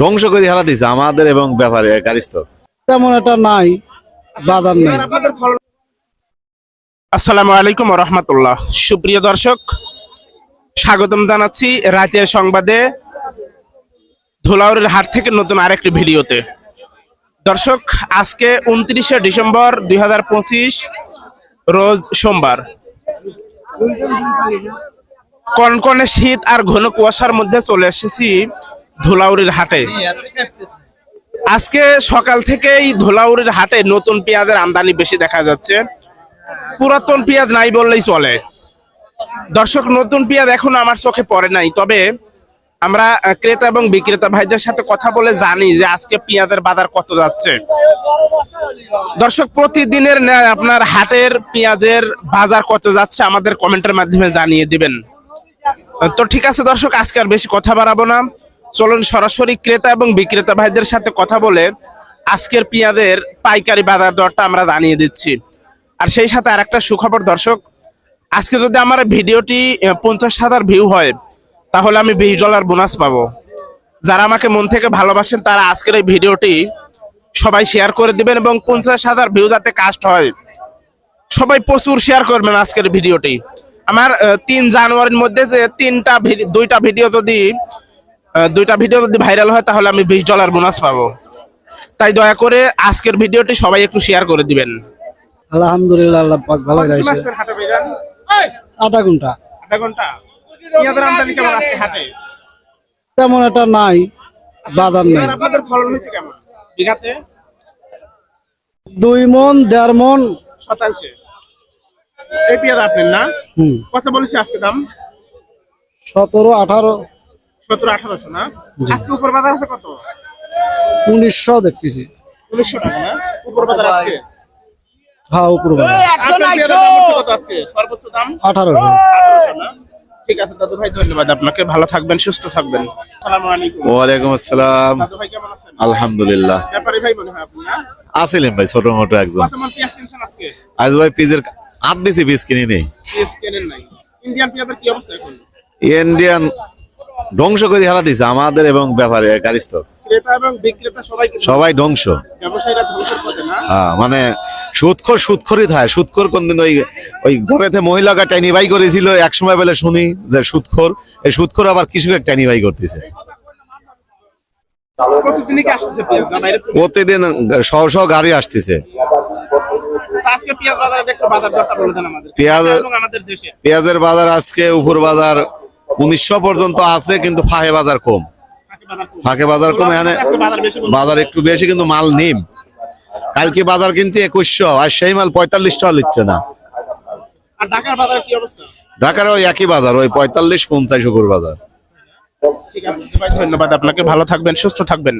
ধ্বংস করে হেলা দিছে আমাদের এবং ব্যাপারে কারিস্তর তেমন একটা নাই বাজার নেই। আসসালামু আলাইকুম রহমতুল্লাহ। সুপ্রিয় দর্শক স্বাগতম জানাচ্ছি রাতের সংবাদে ধুলাউরের হাট থেকে নতুন আরেকটি ভিডিওতে। দর্শক আজকে উনত্রিশে ডিসেম্বর দুই হাজার পঁচিশ রোজ সোমবার। কনকনে শীত আর ঘন কুয়াশার মধ্যে চলে এসেছি ধুলাউরির হাটে। আজকে সকাল থেকেই ধুলাউরির হাটে নতুন পেঁয়াজের আমদানি বেশি দেখা যাচ্ছে। পুরাতন পেঁয়াজ নাই বললেই চলে। দর্শক নতুন পেঁয়াজ এখন আমার চোখে পড়ে নাই। তবে আমরা ক্রেতা এবং বিক্রেতা ভাইদের সাথে কথা বলে জানি যে আজকে পেঁয়াজের বাজার কত যাচ্ছে। দর্শক প্রতিদিনের ন্যায় আপনার হাটের পেঁয়াজের বাজার কত যাচ্ছে আমাদের কমেন্টের মাধ্যমে জানিয়ে দিবেন। তো ঠিক আছে দর্শক আজকে আর বেশি কথা বাড়াবো না। চলুন সরাসরি ক্রেতা এবং বিক্রেতা ভাইদের সাথে কথা বলে আজকের পেঁয়াজের পাইকারি বাজার দরটা আমরা জানিয়ে দিচ্ছি। আর সেই সাথে আর একটা সুখবর, দর্শক, আজকে যদি আমার ভিডিওটি পঞ্চাশ হাজার ভিউ হয়, তাহলে আমি বিশ ডলার বোনাস পাবো। যারা আমাকে মন থেকে ভালোবাসেন, তারা আজকের এই ভিডিওটি সবাই শেয়ার করে দিবেন এবং পঞ্চাশ হাজার ভিউ যাতে কাস্ট হয়, সবাই প্রচুর শেয়ার করবেন আজকের ভিডিওটি। আমার তিন জানুয়ারির মধ্যে যে তিনটা দুইটা ভিডিও যদি দুইটা ভিডিও যদি ভাইরাল হয় তাহলে আমি বিশ ডলার বোনাস পাবো। তাই দয়া করে আজকের ভিডিওটি সবাই একটু শেয়ার করে দিবেন। আলহামদুলিল্লাহ আল্লাহ পাক ভালো গাইছে আধা ঘণ্টা। আধা ঘণ্টা? পেঁয়াজের আমদানি কেমন আজকে হাটে? তেমন একটা নাই বাজার নেই। আপনাদের ফলন হয়েছে কেমন? বিঘাতে? দুই মন দেড় মন। শতাংশে। এই পেঁয়াজ আপনার না? হুম। কত বলেছি আজকে দাম। সতেরো আঠারো। সতেরো আঠারোশো না? আজকে উপর বাজার আছে কত? উনিশশো দেখতেছি। উনিশশো টাকা না? উপর বাজার আজকে? হ্যাঁ উপর বাজার। আপনার পেঁয়াজের দাম হচ্ছে কত আজকে? সর্বোচ্চ দাম? আঠারোশো। না? ঠিক আছে দাদু ভাই ধন্যবাদ আপনাকে। ভালো থাকবেন সুস্থ থাকবেন। আলাইকুম। আসসালাম। দাদু ভাই কেমন আছেন? আলহামদুলিল্লাহ। ব্যাপারী ভাই মনে হয় আপনি না? আসিলেন ভাই ছোট মোটো একজন। কত মন পেঁয়াজ কিনছেন আজকে? আজ ভাই পিজের আট দিছি পিস কিনে নেই পেঁয়াজ কেনেন নাই। ইন্ডিয়ান পেঁয়াজের কি অবস্থা এখন? ইন্ডিয়ান ধ্বংস করে হেলা দিছে আমাদের এবং ব্যাপারে এবং বিক্রেতা সবাই সবাই ধ্বংস। হ্যাঁ, মানে সুৎখর সুৎখরই থাকে সুৎখর কোনদিন ওই ওই ঘরেতে মহিলাকে টাইনি বাই করেছিল এক সময় বলে শুনি যে সুৎখর। এই সুৎখর আবার কৃষকের টাইনি করতেছে? প্রতিদিন শহ শহ গাড়ি আসতেছে। পেঁয়াজের বাজার আজকে উপর বাজার উনিশশো পর্যন্ত আছে কিন্তু ফাহে বাজার কম ফাঁকে বাজার কম। ফাঁকে বাজার কম এখানে বাজার একটু বেশি কিন্তু মাল নিম। কালকে বাজার কিনছি একুশশো আর সেই মাল পঁয়তাল্লিশ টাকা নিচ্ছে না। ঢাকার ওই একই বাজার ওই পঁয়তাল্লিশ পঞ্চাশ উপর বাজার। ঠিক আছে ধন্যবাদ আপনাকে ভালো থাকবেন সুস্থ থাকবেন।